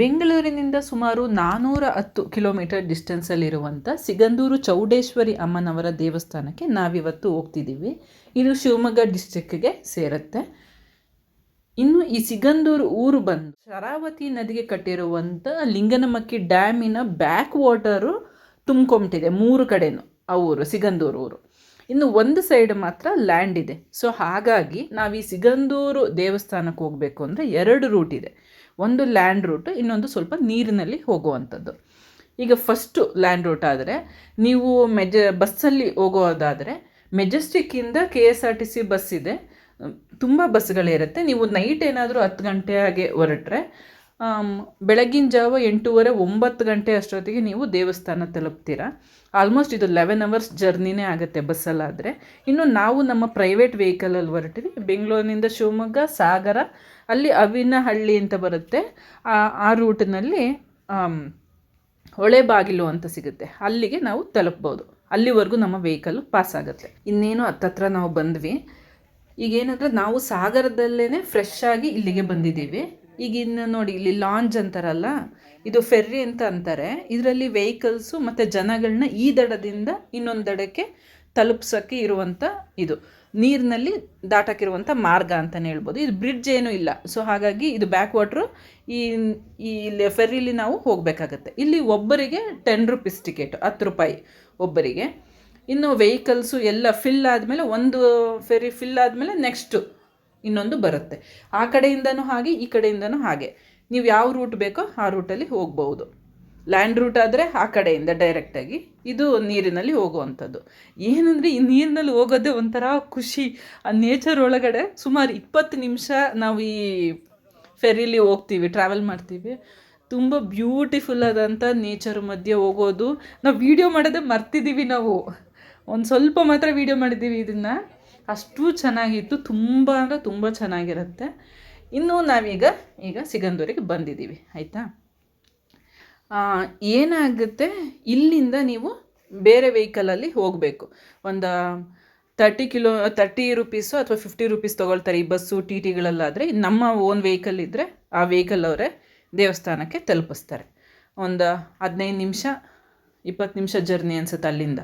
ಬೆಂಗಳೂರಿನಿಂದ ಸುಮಾರು ನಾನ್ನೂರ ಹತ್ತು ಕಿಲೋಮೀಟರ್ ಡಿಸ್ಟೆನ್ಸಲ್ಲಿರುವಂಥ ಸಿಗಂದೂರು ಚೌಡೇಶ್ವರಿ ಅಮ್ಮನವರ ದೇವಸ್ಥಾನಕ್ಕೆ ನಾವಿವತ್ತು ಹೋಗ್ತಿದ್ದೀವಿ. ಇದು ಶಿವಮೊಗ್ಗ ಡಿಸ್ಟಿಕ್ಗೆ ಸೇರುತ್ತೆ. ಇನ್ನು ಈ ಸಿಗಂದೂರು ಊರು ಬಂದು ಶರಾವತಿ ನದಿಗೆ ಕಟ್ಟಿರುವಂಥ ಲಿಂಗನಮಕ್ಕಿ ಡ್ಯಾಮಿನ ಬ್ಯಾಕ್ ವಾಟರು ತುಂಬ್ಕೊಂಬಿಟ್ಟಿದೆ ಮೂರು ಕಡೆನೂ, ಆ ಊರು, ಸಿಗಂದೂರು ಊರು. ಇನ್ನು ಒಂದು ಸೈಡ್ ಮಾತ್ರ ಲ್ಯಾಂಡ್ ಇದೆ. ಸೊ ಹಾಗಾಗಿ ನಾವು ಈ ಸಿಗಂದೂರು ದೇವಸ್ಥಾನಕ್ಕೆ ಹೋಗಬೇಕು ಅಂದರೆ ಎರಡು ರೂಟ್ ಇದೆ. ಒಂದು ಲ್ಯಾಂಡ್ ರೂಟ್ ಇನ್ನೊಂದು ಸ್ವಲ್ಪ ನೀರಿನಲ್ಲಿ ಹೋಗುವಂಥದ್ದು. ಈಗ ಫಸ್ಟು ಲ್ಯಾಂಡ್ ರೂಟ್ ಆದರೆ, ನೀವು ಮೆಜ, ಬಸ್ಸಲ್ಲಿ ಹೋಗೋದಾದರೆ ಮೆಜೆಸ್ಟಿಕ್ಕಿಂದ K S R T C bus ಇದೆ. ತುಂಬ ಬಸ್ಗಳಿರುತ್ತೆ. ನೀವು ನೈಟ್ ಏನಾದರೂ ಹತ್ತು ಗಂಟೆ ಹಾಗೆ ಹೊರಟ್ರೆ ಬೆಳಗಿನ ಜಾವ ಎಂಟೂವರೆ, ಒಂಬತ್ತು ಗಂಟೆ ಅಷ್ಟೊತ್ತಿಗೆ ನೀವು ದೇವಸ್ಥಾನ ತಲುಪ್ತೀರಾ. ಆಲ್ಮೋಸ್ಟ್ ಇದು ಲೆವೆನ್ ಅವರ್ಸ್ ಜರ್ನಿನೇ ಆಗುತ್ತೆ ಬಸ್ಸಲ್ಲಾದರೆ. ಇನ್ನು ನಾವು ನಮ್ಮ ಪ್ರೈವೇಟ್ ವೆಹಿಕಲಲ್ಲಿ ಹೊರಟಿವಿ. ಬೆಂಗಳೂರಿನಿಂದ ಶಿವಮೊಗ್ಗ, ಸಾಗರ, ಅಲ್ಲಿ ಅವಿನಹಳ್ಳಿ ಅಂತ ಬರುತ್ತೆ. ಆ ರೂಟ್ನಲ್ಲಿ ಹೊಳೆ ಬಾಗಿಲು ಅಂತ ಸಿಗುತ್ತೆ. ಅಲ್ಲಿಗೆ ನಾವು ತಲುಪ್ಬೋದು. ಅಲ್ಲಿವರೆಗೂ ನಮ್ಮ ವೆಹಿಕಲ್ಲು ಪಾಸ್ ಆಗುತ್ತೆ. ಇನ್ನೇನು ಹತ್ತತ್ರ ನಾವು ಬಂದ್ವಿ. ಈಗ ಏನಂದ್ರೆ ನಾವು ಸಾಗರದಲ್ಲೇ ಫ್ರೆಶ್ ಆಗಿ ಇಲ್ಲಿಗೆ ಬಂದಿದ್ದೀವಿ. ಈಗ ಇನ್ನು ನೋಡಿ, ಇಲ್ಲಿ ಲಾಂಜ್ ಅಂತಾರಲ್ಲ, ಇದು ಫೆರ್ರಿ ಅಂತ ಅಂತಾರೆ. ಇದರಲ್ಲಿ ವೆಹಿಕಲ್ಸು ಮತ್ತು ಜನಗಳನ್ನ ಈ ದಡದಿಂದ ಇನ್ನೊಂದು ದಡಕ್ಕೆ ತಲುಪ್ಸೋಕ್ಕೆ ಇರುವಂಥ ಇದು. ನೀರಿನಲ್ಲಿ ದಾಟಕ್ಕಿರುವಂಥ ಮಾರ್ಗ ಅಂತಲೇ ಹೇಳ್ಬೋದು. ಇದು ಬ್ರಿಡ್ಜ್ ಏನೂ ಇಲ್ಲ. ಸೊ ಹಾಗಾಗಿ ಇದು ಬ್ಯಾಕ್ ವಾಟ್ರು ಈ ಈ ಇಲ್ಲಿ ಫೆರ್ರಿಲಿ ನಾವು ಹೋಗಬೇಕಾಗತ್ತೆ. ಇಲ್ಲಿ ಒಬ್ಬರಿಗೆ ಟೆನ್ ರುಪೀಸ್ ಟಿಕೆಟ್ ಹತ್ತು ರೂಪಾಯಿ ಒಬ್ಬರಿಗೆ. ಇನ್ನು ವೆಹಿಕಲ್ಸು ಎಲ್ಲ ಫಿಲ್ ಆದಮೇಲೆ, ಒಂದು ಫೆರಿ ಫಿಲ್ ಆದಮೇಲೆ ನೆಕ್ಸ್ಟು ಇನ್ನೊಂದು ಬರುತ್ತೆ. ಆ ಕಡೆಯಿಂದನೂ ಹಾಗೆ, ಈ ಕಡೆಯಿಂದನೂ ಹಾಗೆ. ನೀವು ಯಾವ ರೂಟ್ ಬೇಕೋ ಆ ರೂಟಲ್ಲಿ ಹೋಗ್ಬೋದು ಲ್ಯಾಂಡ್ ರೂಟ್ ಆದರೆ ಆ ಕಡೆಯಿಂದ ಡೈರೆಕ್ಟಾಗಿ ಇದು ನೀರಿನಲ್ಲಿ ಹೋಗುವಂಥದ್ದು. ಏನಂದರೆ ಈ ನೀರಿನಲ್ಲಿ ಹೋಗೋದೇ ಒಂಥರ ಖುಷಿ. ಆ ನೇಚರ್ ಒಳಗಡೆ ಸುಮಾರು ಇಪ್ಪತ್ತು ನಿಮಿಷ ನಾವು ಈ ಫೆರಿಲಿ ಹೋಗ್ತೀವಿ ಟ್ರಾವೆಲ್ ಮಾಡ್ತೀವಿ. ತುಂಬ ಬ್ಯೂಟಿಫುಲ್ ಆದಂಥ ನೇಚರ್ ಮಧ್ಯೆ ಹೋಗೋದು. ನಾವು ವೀಡಿಯೋ ಮಾಡೋದೇ ಮರ್ತಿದ್ದೀವಿ ನಾವು. ಒಂದು ಸ್ವಲ್ಪ ಮಾತ್ರ ವೀಡಿಯೋ ಮಾಡಿದ್ದೀವಿ ಇದನ್ನು. ಅಷ್ಟು ಚೆನ್ನಾಗಿತ್ತು, ತುಂಬ ಅಂದರೆ ತುಂಬ ಚೆನ್ನಾಗಿರುತ್ತೆ. ಇನ್ನೂ ನಾವೀಗ ಈಗ ಸಿಗಂದೂರಿಗೆ ಬಂದಿದ್ದೀವಿ, ಆಯಿತಾ? ಏನಾಗುತ್ತೆ? ಇಲ್ಲಿಂದ ನೀವು ಬೇರೆ ವೆಹಿಕಲಲ್ಲಿ ಹೋಗಬೇಕು. ಒಂದು ತರ್ಟಿ ಕಿಲೋ ತರ್ಟಿ ರುಪೀಸು ಅಥವಾ ಫಿಫ್ಟಿ ರುಪೀಸ್ ತೊಗೊಳ್ತಾರೆ ಈ ಬಸ್ಸು ಟಿ ಟಿಗಳಲ್ಲಾದರೆ ನಮ್ಮ ಓನ್ ವೆಹಿಕಲ್ ಇದ್ದರೆ ಆ ವೆಹಿಕಲ್ ಅವರೇ ದೇವಸ್ಥಾನಕ್ಕೆ ತಲುಪಿಸ್ತಾರೆ. ಒಂದು ಹದಿನೈದು ನಿಮಿಷ, ಇಪ್ಪತ್ತು ನಿಮಿಷ ಜರ್ನಿ ಅನ್ಸುತ್ತೆ ಅಲ್ಲಿಂದ.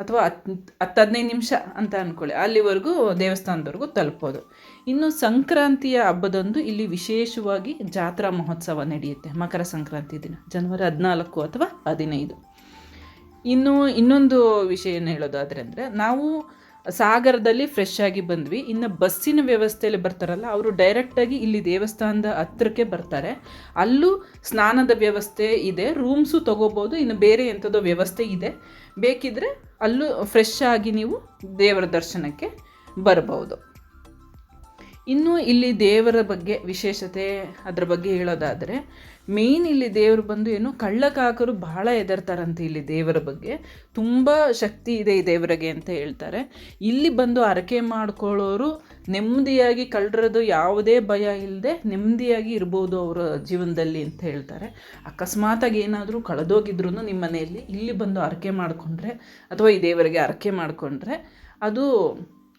ಅಥವಾ ಹತ್ತು ಹತ್ತು ಹದಿನೈದು ನಿಮಿಷ ಅಂತ ಅಂದ್ಕೊಳ್ಳಿ ಅಲ್ಲಿವರೆಗೂ ದೇವಸ್ಥಾನದವರೆಗೂ ತಲುಪೋದು. ಇನ್ನು ಸಂಕ್ರಾಂತಿಯ ಹಬ್ಬದಂದು ಇಲ್ಲಿ ವಿಶೇಷವಾಗಿ ಜಾತ್ರಾ ಮಹೋತ್ಸವ ನಡೆಯುತ್ತೆ. ಮಕರ ಸಂಕ್ರಾಂತಿ ದಿನ, ಜನವರಿ ಹದಿನಾಲ್ಕು ಅಥವಾ ಹದಿನೈದು. ಇನ್ನು ಇನ್ನೊಂದು ವಿಷಯ ಏನು ಹೇಳೋದಾದರೆ ಅಂದರೆ ನಾವು ಸಾಗರದಲ್ಲಿ ಫ್ರೆಶ್ ಆಗಿ ಬಂದ್ವಿ. ಇನ್ನು ಬಸ್ಸಿನ ವ್ಯವಸ್ಥೆಯಲ್ಲಿ ಬರ್ತಾರಲ್ಲ, ಅವರು ಡೈರೆಕ್ಟಾಗಿ ಇಲ್ಲಿ ದೇವಸ್ಥಾನದ ಹತ್ರಕ್ಕೆ ಬರ್ತಾರೆ. ಅಲ್ಲೂ ಸ್ನಾನದ ವ್ಯವಸ್ಥೆ ಇದೆ ರೂಮ್ಸು ತೊಗೋಬೋದು, ಇನ್ನು ಬೇರೆ ಎಂಥದೋ ವ್ಯವಸ್ಥೆ ಇದೆ. ಬೇಕಿದ್ದರೆ ಅಲ್ಲೂ ಫ್ರೆಶ್ ಆಗಿ ನೀವು ದೇವರ ದರ್ಶನಕ್ಕೆ ಬರ್ಬೋದು. ಇನ್ನು ಇಲ್ಲಿ ದೇವರ ಬಗ್ಗೆ ವಿಶೇಷತೆ ಅದರ ಬಗ್ಗೆ ಹೇಳೋದಾದರೆ ಮೇಯ್ನ್ ಇಲ್ಲಿ ದೇವರು ಬಂದು ಏನು ಕಳ್ಳಕಾಕರು ಬಹಳ ಎದರ್ತಾರಂತೆ ಇಲ್ಲಿ ದೇವರ ಬಗ್ಗೆ. ತುಂಬ ಶಕ್ತಿ ಇದೆ ಈ ದೇವರಿಗೆ ಅಂತ ಹೇಳ್ತಾರೆ. ಇಲ್ಲಿ ಬಂದು ಹರಕೆ ಮಾಡ್ಕೊಳ್ಳೋರು ನೆಮ್ಮದಿಯಾಗಿ ಕಳ್ಳರದು ಯಾವುದೇ ಭಯ ಇಲ್ಲದೆ ನೆಮ್ಮದಿಯಾಗಿ ಇರ್ಬೋದು ಅವರ ಜೀವನದಲ್ಲಿ ಅಂತ ಹೇಳ್ತಾರೆ. ಅಕಸ್ಮಾತಾಗಿ ಏನಾದರೂ ಕಳೆದೋಗಿದ್ರು ನಿಮ್ಮ ಮನೆಯಲ್ಲಿ ಇಲ್ಲಿ ಬಂದು ಹರಕೆ ಮಾಡಿಕೊಂಡ್ರೆ ಅಥವಾ ಈ ದೇವರಿಗೆ ಹರಕೆ ಮಾಡಿಕೊಂಡ್ರೆ ಅದು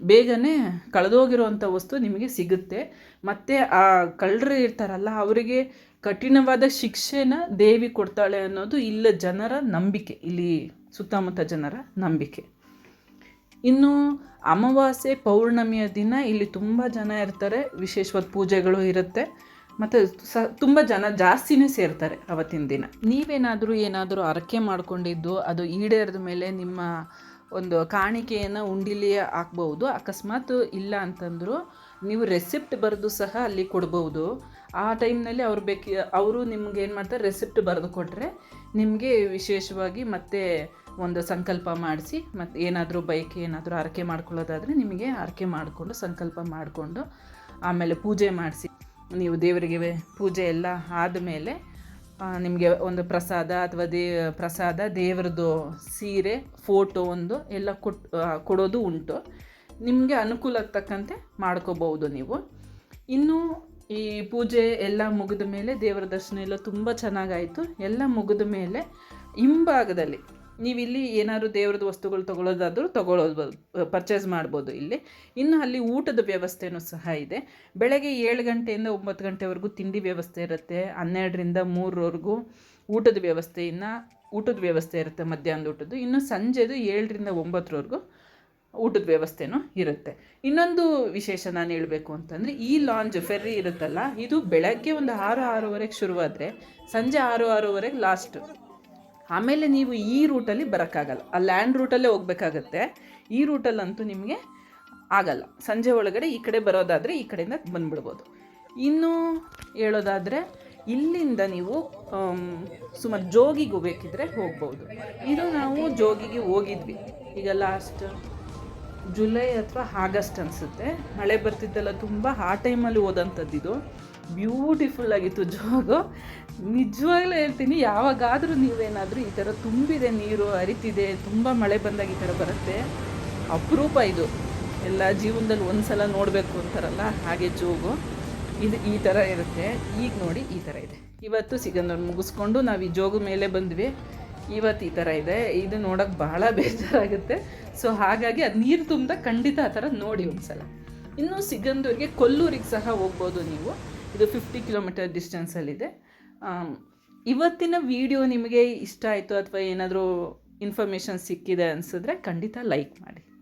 ಬೇಗನೆ ಕಳೆದೋಗಿರುವಂಥ ವಸ್ತು ನಿಮಗೆ ಸಿಗುತ್ತೆ. ಮತ್ತು ಆ ಕಳ್ಳರು ಇರ್ತಾರಲ್ಲ, ಅವರಿಗೆ ಕಠಿಣವಾದ ಶಿಕ್ಷೆನ ದೇವಿ ಕೊಡ್ತಾಳೆ ಅನ್ನೋದು ಇಲ್ಲ ಜನರ ನಂಬಿಕೆ, ಇಲ್ಲಿ ಸುತ್ತಮುತ್ತ ಜನರ ನಂಬಿಕೆ. ಇನ್ನು ಅಮಾವಾಸ್ಯೆ ಪೌರ್ಣಮಿಯ ದಿನ ಇಲ್ಲಿ ತುಂಬ ಜನ ಇರ್ತಾರೆ, ವಿಶೇಷವಾದ ಪೂಜೆಗಳು ಇರುತ್ತೆ, ಮತ್ತು ಸ ತುಂಬ ಜನ ಜಾಸ್ತಿನೇ ಸೇರ್ತಾರೆ ಅವತ್ತಿನ ದಿನ. ನೀವೇನಾದರೂ ಏನಾದರೂ ಹರಕೆ ಮಾಡ್ಕೊಂಡಿದ್ದು, ಅದು ಈಡೇರಿದ ಮೇಲೆ ನಿಮ್ಮ ಒಂದು ಕಾಣಿಕೆಯನ್ನು ಉಂಡಿಲಿ ಹಾಕ್ಬೋದು ಅಕಸ್ಮಾತ್ ಇಲ್ಲ ಅಂತಂದರೂ ನೀವು ರೆಸಿಪ್ಟ್ ಬರೆದು ಸಹ ಅಲ್ಲಿ ಕೊಡ್ಬೋದು ಆ ಟೈಮ್ನಲ್ಲಿ ಅವ್ರು ಬೇಕು, ಅವರು ನಿಮ್ಗೆ ಏನು ಮಾಡ್ತಾರೆ ರೆಸಿಪ್ಟ್ ಬರೆದು ಕೊಟ್ಟರೆ ನಿಮಗೆ ವಿಶೇಷವಾಗಿ ಮತ್ತೆ ಒಂದು ಸಂಕಲ್ಪ ಮಾಡಿಸಿ, ಮತ್ತು ಏನಾದರೂ ಬೈಕ್, ಏನಾದರೂ ಆರಕೆ ಮಾಡ್ಕೊಳ್ಳೋದಾದರೆ ನಿಮಗೆ ಆರಕೆ ಮಾಡಿಕೊಂಡು ಸಂಕಲ್ಪ ಮಾಡಿಕೊಂಡು ಆಮೇಲೆ ಪೂಜೆ ಮಾಡಿಸಿ. ನೀವು ದೇವರಿಗೆ ಪೂಜೆ ಎಲ್ಲ ಆದಮೇಲೆ ನಿಮಗೆ ಒಂದು ಪ್ರಸಾದ ಅಥವಾ ದೇ, ಪ್ರಸಾದ, ದೇವರದ್ದು ಸೀರೆ ಫೋಟೋ ಒಂದು ಎಲ್ಲ ಕೊಟ್ಟು ಕೊಡೋದು ಉಂಟು. ನಿಮಗೆ ಅನುಕೂಲಕ್ಕೆ ತಕ್ಕಂತೆ ಮಾಡ್ಕೋಬಹುದು ನೀವು. ಇನ್ನು ಈ ಪೂಜೆ ಎಲ್ಲ ಮುಗಿದ ಮೇಲೆ ದೇವರ ದರ್ಶನ ಎಲ್ಲ ತುಂಬ ಚೆನ್ನಾಗಾಯಿತು. ಎಲ್ಲ ಮುಗಿದ ಮೇಲೆ ಹಿಂಭಾಗದಲ್ಲಿ ನೀವು ಇಲ್ಲಿ ಏನಾದ್ರು ದೇವ್ರದ್ದು ವಸ್ತುಗಳು ತೊಗೊಳೋದಾದರೂ ತೊಗೊಳೋದು ಪರ್ಚೇಸ್ ಮಾಡ್ಬೋದು ಇಲ್ಲಿ. ಇನ್ನು ಅಲ್ಲಿ ಊಟದ ವ್ಯವಸ್ಥೆನೂ ಸಹ ಇದೆ. ಬೆಳಗ್ಗೆ ಏಳು ಗಂಟೆಯಿಂದ ಒಂಬತ್ತು ಗಂಟೆವರೆಗೂ ತಿಂಡಿ ವ್ಯವಸ್ಥೆ ಇರುತ್ತೆ. ಹನ್ನೆರಡರಿಂದ ಮೂರರವರೆಗೂ ಊಟದ ವ್ಯವಸ್ಥೆ ಇನ್ನು ಊಟದ ವ್ಯವಸ್ಥೆ ಇರುತ್ತೆ ಮಧ್ಯಾಹ್ನದ ಊಟದ್ದು. ಇನ್ನು ಸಂಜೆದು ಏಳರಿಂದ ಒಂಬತ್ತರವರೆಗೂ ಊಟದ ವ್ಯವಸ್ಥೆನೂ ಇರುತ್ತೆ. ಇನ್ನೊಂದು ವಿಶೇಷ ನಾನು ಹೇಳಬೇಕು ಅಂತಂದರೆ, ಈ ಲಾಂಜ್ ಫೆರ್ರಿ ಇರುತ್ತಲ್ಲ, ಇದು ಬೆಳಗ್ಗೆ ಒಂದು ಆರು ಆರೂವರೆಗೆ ಶುರುವಾದರೆ, ಸಂಜೆ ಆರು ಆರೂವರೆಗೆ ಲಾಸ್ಟು ಆಮೇಲೆ ನೀವು ಈ ರೂಟಲ್ಲಿ ಬರೋಕ್ಕಾಗಲ್ಲ. ಆ ಲ್ಯಾಂಡ್ ರೂಟಲ್ಲೇ ಹೋಗ್ಬೇಕಾಗತ್ತೆ. ಈ ರೂಟಲ್ಲಂತೂ ನಿಮಗೆ ಆಗಲ್ಲ. ಸಂಜೆ ಒಳಗಡೆ ಈ ಕಡೆ ಬರೋದಾದರೆ ಈ ಕಡೆಯಿಂದ ಬಂದ್ಬಿಡ್ಬೋದು. ಇನ್ನೂ ಹೇಳೋದಾದರೆ, ಇಲ್ಲಿಂದ ನೀವು ಸುಮಾರು ಜೋಗಿಗೆ ಹೋಗ್ಬೇಕಿದ್ರೆ ಹೋಗ್ಬೋದು. ಇದು ನಾವು ಜೋಗಿಗೆ ಹೋಗಿದ್ವಿ. ಈಗ ಲಾಸ್ಟ್ ಜುಲೈ ಅಥವಾ ಆಗಸ್ಟ್ ಅನಿಸುತ್ತೆ. ಮಳೆ ಬರ್ತಿದ್ದಲ್ಲ ತುಂಬ ಆ ಟೈಮಲ್ಲಿ ಹೋದಂಥದ್ದು ಇದು ಬ್ಯೂಟಿಫುಲ್ ಆಗಿತ್ತು ಜೋಗು. ನಿಜವಾಗ್ಲೂ ಹೇಳ್ತೀನಿ, ಯಾವಾಗಾದರೂ ನೀವೇನಾದರೂ ಈ ಥರ ತುಂಬಿದೆ ನೀರು, ಹರಿತಿದೆ, ತುಂಬ ಮಳೆ ಬಂದಾಗ ಈ ಥರ ಬರುತ್ತೆ. ಅಪರೂಪ ಇದು. ಎಲ್ಲ ಜೀವನದಲ್ಲಿ ಒಂದು ಸಲ ನೋಡಬೇಕು ಅಂತಾರಲ್ಲ, ಹಾಗೆ ಜೋಗು. ಇದು ಈ ಥರ ಇರುತ್ತೆ. ಈಗ ನೋಡಿ ಈ ಥರ ಇದೆ. ಇವತ್ತು ಸಿಗಂದವ್ರು ಮುಗಿಸ್ಕೊಂಡು ನಾವು ಈ ಜೋಗು ಮೇಲೆ ಬಂದ್ವಿ. ಇವತ್ತು ಈ ಥರ ಇದೆ. ಇದು ನೋಡೋಕ್ಕೆ ಬಹಳ ಬೇಜಾರಾಗುತ್ತೆ. ಸೊ ಹಾಗಾಗಿ ಅದು ನೀರು ತುಂಬಿದಾಗ ಖಂಡಿತ ಆ ಥರ ನೋಡಿ ಒಂದ್ಸಲ. ಇನ್ನೂ ಸಿಗಂದೂರಿಗೆ ಕೊಲ್ಲೂರಿಗೆ ಸಹ ಹೋಗ್ಬೋದು ನೀವು. ಇದು ಫಿಫ್ಟಿ ಕಿಲೋಮೀಟರ್ ಡಿಸ್ಟೆನ್ಸಲ್ಲಿದೆ ಇವತ್ತಿನ ವಿಡಿಯೋ ನಿಮಗೆ ಇಷ್ಟ ಆಯಿತು ಅಥವಾ ಏನಾದರೂ ಇನ್ಫಾರ್ಮೇಷನ್ ಸಿಕ್ಕಿದೆ ಅನಿಸಿದ್ರೆ ಖಂಡಿತ ಲೈಕ್ ಮಾಡಿ.